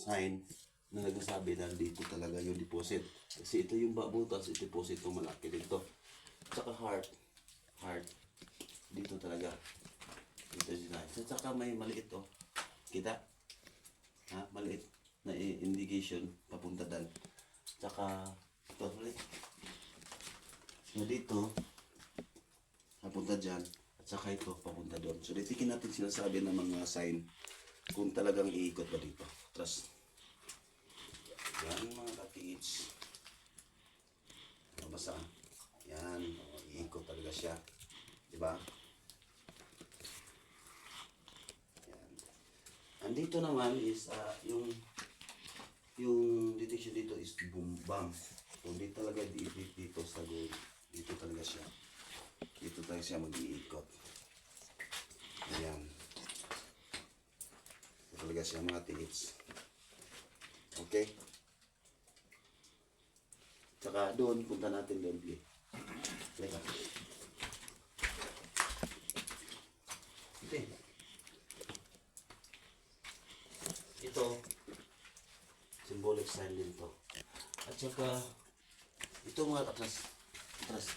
sign na nagsasabi na dito talaga yung deposit. Kasi ito yung babutas, ito deposit yung malaki dito. Tsaka heart, heart, dito talaga. Dito sila. So, tsaka may maliit oh. Kita? Ha? Maliit na indication papunta dal. Tsaka, ito ulit. So dito, papunta dyan, at saka ito, papunta doon. So ditikin natin sinasabi ng mga sign kung talagang iikot ba dito. Tapos, yan mga katiits. Mabasa. Yan, o, iikot talaga siya. Diba? Yan. Andito naman is ah, yung yung detection dito is boom bam. So di talaga diipit dito sa goal. Dito talaga siya. Dito talaga siya mag-iikot. Ayan. Dito talaga siya mga tiits. Okay? Tsaka doon, punta natin doon. Okay. Ito, symbolic sign din to. At saka, ito mga katras, katras,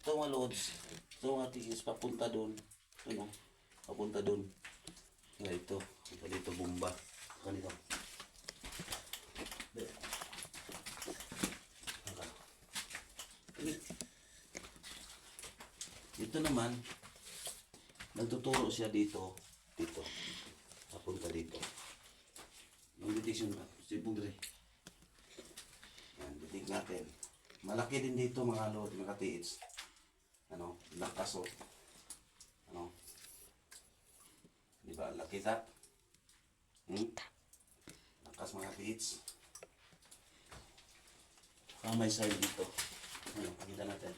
ito mga loads, ito mga tigis, papunta doon, ano, papunta doon. Nga ito, ito dito, bomba. Ganito. Ito naman, nagtuturo siya dito, dito, papunta dito. Yung detection ba? Si Pugre. Yan, detect natin. Malaki din dito mga load, mga tiits. Ano, o. Ano. Di ba, laki ta? Hmm? Lakas mga tiits. Ah, may side dito. Ano, pakita natin.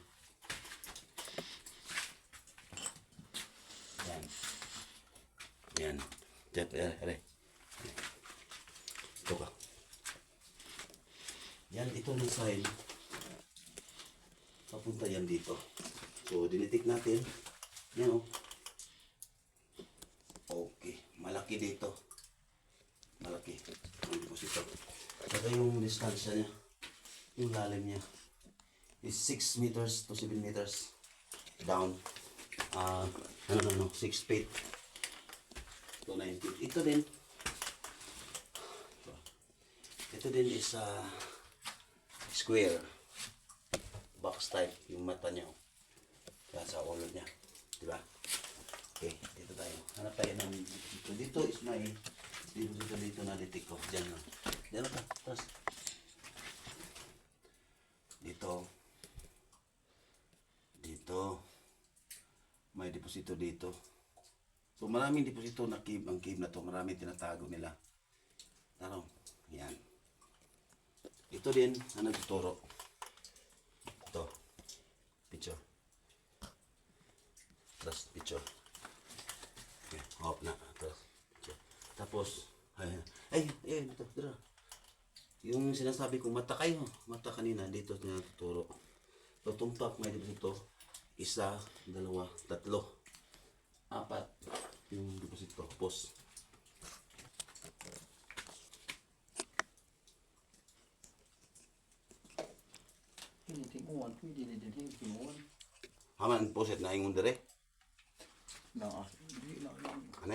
Yan. Yan. Diyan, yan, yan. Ito ka. Yan, ito ng sign. Papunta yan dito. So, dinitik natin. Yan o. Okay. Malaki dito. Malaki. Ang deposito. Ito yung distansya niya. Yung lalim niya. Is 6 meters to 7 meters down. Ah, ano no, no, 6 feet to 9 feet. Ito din, ito din is a square box type yung mata niya. oh. Yan sa ulo niya. Di ba? Okay, dito tayo. Hanap tayo ng dito. Dito is may dito dito dito na detect ko. Diyan lang. Diyan lang. Tapos dito dito may deposito dito. So maraming deposito na cave ang cave na to. Maraming tinatago nila. Ano? Yan. Ito din ang nagtuturo. Ito. Picture. Tapos picture. Okay, off na. Tapos picture. Tapos, ay, ay, ay, dito, dito. Yung sinasabi ko, mata kayo. Mata kanina, dito niya tuturo. So, tumpak may dito. Isa, dalawa, tatlo. Apat. Yung deposito. Tapos, Hindi timuan, hindi na din yung timuan. haman poset na ingon dire. Na, hindi na, Ano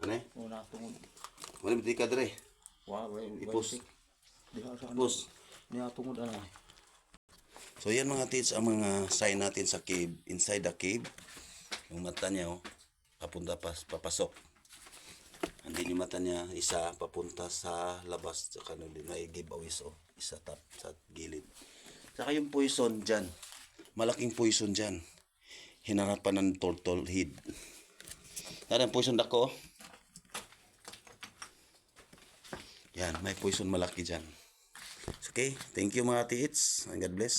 Ano eh? wala tungod. Wala biti ka dire. Wa, wa, Ipos. Ano. Ipos. Niya tungod ano. So yan mga tits ang mga sign natin sa cave. Inside the cave. Yung mata niya oh, papunta pas, papasok. Andin yung mata niya, isa papunta sa labas. Tsaka ano din, may giveaways oh. Isa tap sa gilid. Tsaka yung poison dyan. Malaking poison dyan. Hinarapan ng turtle head. Ang poison dako. oh. Yan, may poison malaki dyan. Okay, thank you mga tits. And God bless.